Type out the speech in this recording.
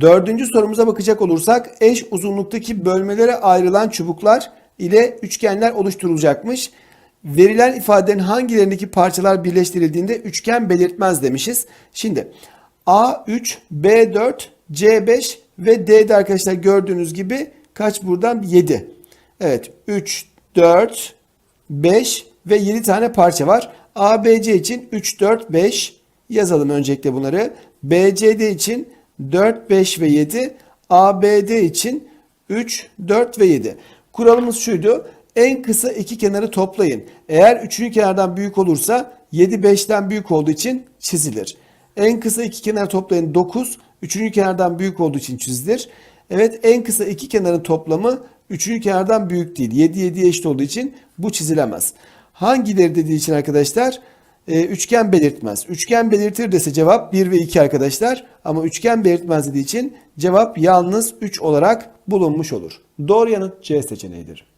Dördüncü sorumuza bakacak olursak eş uzunluktaki bölmelere ayrılan çubuklar ile üçgenler oluşturulacakmış. Verilen ifadelerin hangilerindeki parçalar birleştirildiğinde üçgen belirtmez demişiz. Şimdi A3, B4, C5 ve D'de arkadaşlar gördüğünüz gibi kaç buradan? 7. Evet 3, 4, 5 ve 7 tane parça var. ABC için 3, 4, 5 yazalım öncelikle bunları. BCD için 4, 5 ve 7. ABD için 3, 4 ve 7. Kuralımız şuydu. En kısa iki kenarı toplayın. Eğer üçüncü kenardan büyük olursa 7 5'ten büyük olduğu için çizilir. En kısa iki kenar toplayın 9. Üçüncü kenardan büyük olduğu için çizilir. Evet en kısa iki kenarın toplamı üçüncü kenardan büyük değil. 7 7'ye eşit olduğu için bu çizilemez. Hangileri dediği için arkadaşlar e, üçgen belirtmez. Üçgen belirtir dese cevap 1 ve 2 arkadaşlar. Ama üçgen belirtmez dediği için cevap yalnız 3 olarak bulunmuş olur. Doğru yanıt C seçeneğidir.